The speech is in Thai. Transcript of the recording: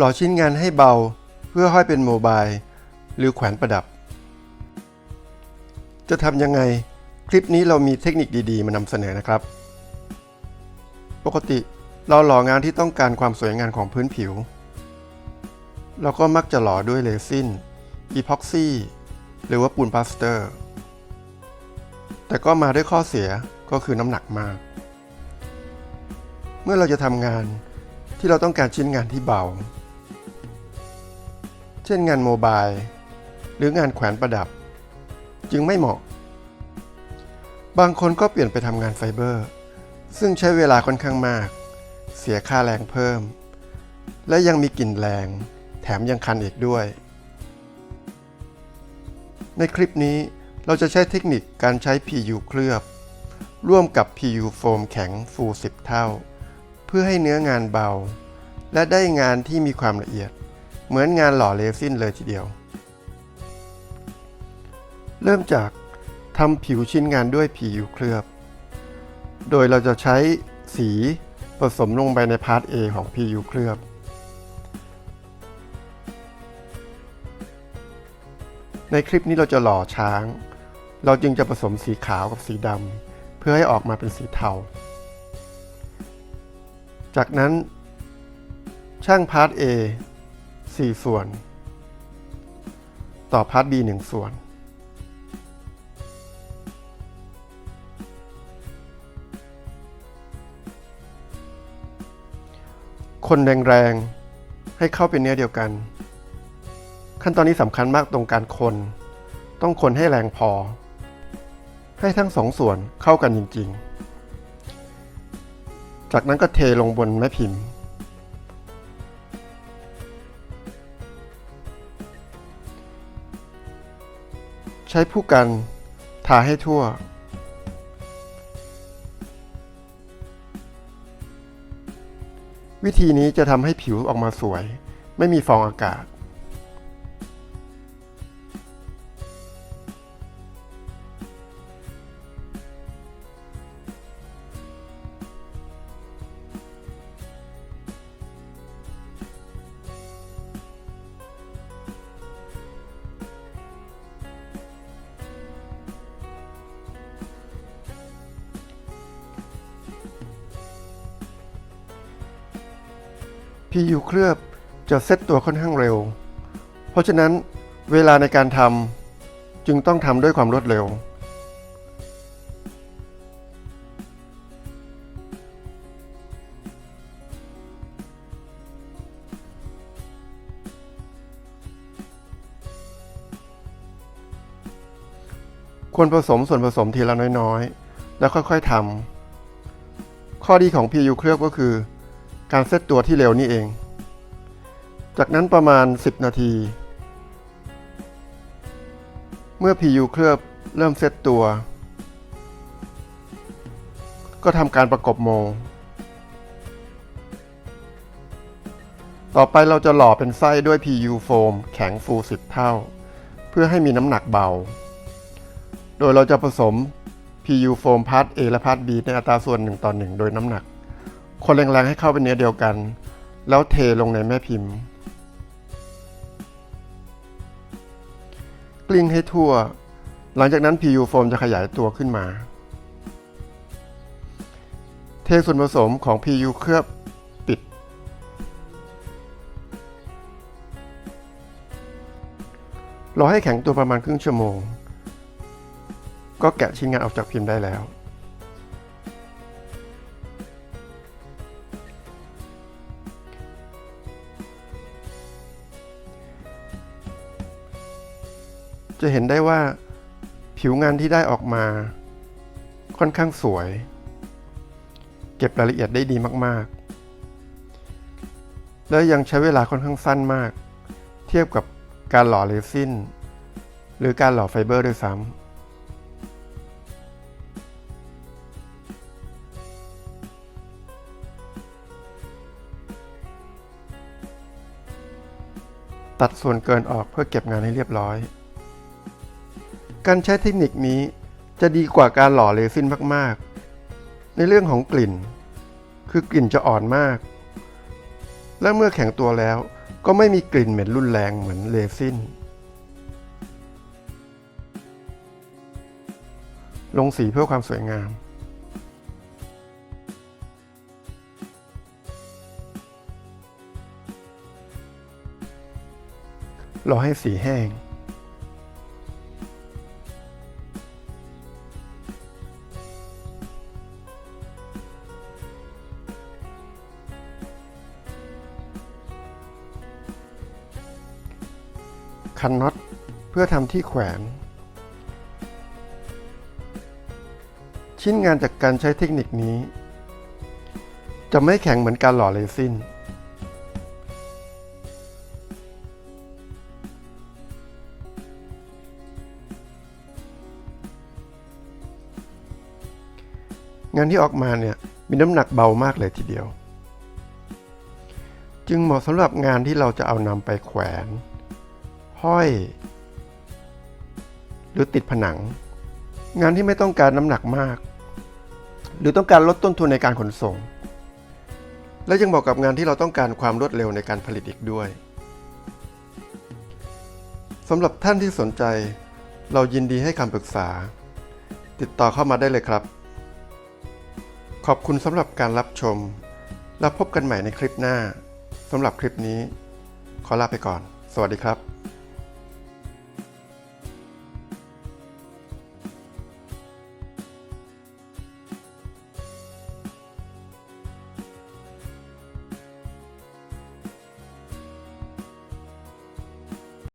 หล่อชิ้นงานให้เบาเพื่อห้อยเป็นโมบายหรือแขวนประดับ จะทำยังไง คลิปนี้เรามีเทคนิคดีๆ มานำเสนอนะครับ ปกติเราหล่องานที่ต้องการความสวยงามของพื้นผิว เราก็มักจะหล่อด้วยเรซินอีพ็อกซี่หรือว่าปูนพลาสเตอร์ แต่ก็มาด้วยข้อเสียก็คือน้ำหนักมาก เมื่อเราจะทำงานที่เราต้องการชิ้นงานที่เบา เช่นงานโมบาย หรืองานแขวนประดับ จึงไม่เหมาะ บางคนก็เปลี่ยนไปทำงานไฟเบอร์ ซึ่งใช้เวลาค่อนข้างมาก เสียค่าแรงเพิ่ม และยังมีกลิ่นแรง แถมยังคันอีกด้วย ในคลิปนี้เราจะใช้เทคนิคการใช้ PU เคลือบ ร่วมกับ PU โฟมแข็งฟู 10 เท่า เพื่อให้เนื้องานเบา และได้งานที่มีความละเอียด เหมือนงานหล่อเรซินเลยทีเดียว เริ่มจากทำผิวชิ้นงานด้วย PU เคลือบ โดยเราจะใช้สีผสมลงไปในพาร์ท A ของ PU เคลือบ ในคลิปนี้เราจะหล่อช้าง เราจึงจะผสมสีขาวกับสีดำเพื่อให้ออกมาเป็นสีเทา จากนั้นช่างพาร์ท A 4 ส่วน ต่อพาร์ท B 1 ส่วน คนแรงๆ ให้เข้าเป็นเนื้อเดียวกัน ขั้นตอนนี้สำคัญมากตรงการคน ต้องคนให้แรงพอ ให้ทั้งสองส่วนเข้ากันจริงๆ จากนั้นก็เทลงบนแม่พิมพ์ ใช้ผู้กัน ทาให้ทั่ว วิธีนี้จะทำให้ผิวออกมาสวย ไม่มีฟองอากาศ PU เคลือบจะเซตตัวค่อนข้างเร็ว เพราะฉะนั้นเวลาในการทำจึงต้องทำด้วยความรวดเร็ว ควรผสมส่วนผสมทีละน้อยๆ แล้วค่อยๆทำข้อดีของ PU เคลือบก็คือ การเซตตัวที่เร็วนี่เอง จากนั้นประมาณ 10 นาที เมื่อ PU เคลือบเริ่มเซตตัว ก็ทำการประกบโม ต่อไปเราจะหล่อเป็นไส้ด้วย PU โฟมแข็งฟู 10 เท่า เพื่อให้มีน้ำหนักเบา โดยเราจะผสม PU โฟมพาร์ท A และพาร์ท B ในอัตราส่วน 1 ต่อ 1 โดยน้ำหนัก คนแรงๆให้เข้าเป็นเนื้อเดียวกัน แล้วเทลงในแม่พิมพ์ กลิ้งให้ทั่ว หลังจากนั้น PU โฟมจะขยายตัวขึ้นมา เทส่วนผสมของ PU เคลือบปิด รอให้แข็งตัวประมาณครึ่งชั่วโมง ก็แกะชิ้นงานออกจากพิมพ์ได้แล้ว จะเห็นได้ว่าผิวงานที่ได้ออกมา ค่อนข้างสวย เก็บรายละเอียดได้ดีมากๆ และยังใช้เวลาค่อนข้างสั้นมาก เทียบกับการหล่อเรซินหรือการหล่อไฟเบอร์ด้วยซ้ำตัดส่วนเกินออกเพื่อเก็บงานให้เรียบร้อย การใช้เทคนิคนี้จะดีกว่าการหล่อเรซินมากๆ ในเรื่องของกลิ่น คือกลิ่นจะอ่อนมาก และเมื่อแข็งตัวแล้วก็ไม่มีกลิ่นเหม็นรุนแรงเหมือนเรซินลงสีเพื่อความสวยงาม รอให้สีแห้ง คันน็อตเพื่อทำที่แขวน ชิ้นงานจากการใช้เทคนิคนี้ จะไม่แข็งเหมือนการหล่อเรซินงานที่ออกมาเนี่ยมีน้ำหนักเบามากเลยทีเดียว จึงเหมาะสำหรับงานที่เราจะเอานำไปแขวน ห้อย หรือติดผนัง งานที่ไม่ต้องการน้ำหนักมาก หรือต้องการลดต้นทุนในการขนส่ง และยังเหมาะกับงานที่เราต้องการความรวดเร็วในการผลิตอีกด้วยสำหรับท่านที่สนใจ เรายินดีให้คำปรึกษา ติดต่อเข้ามาได้เลยครับ ขอบคุณสำหรับการรับชม แล้วพบกันใหม่ในคลิปหน้าสำหรับคลิปนี้ ขอลาไปก่อน สวัสดีครับ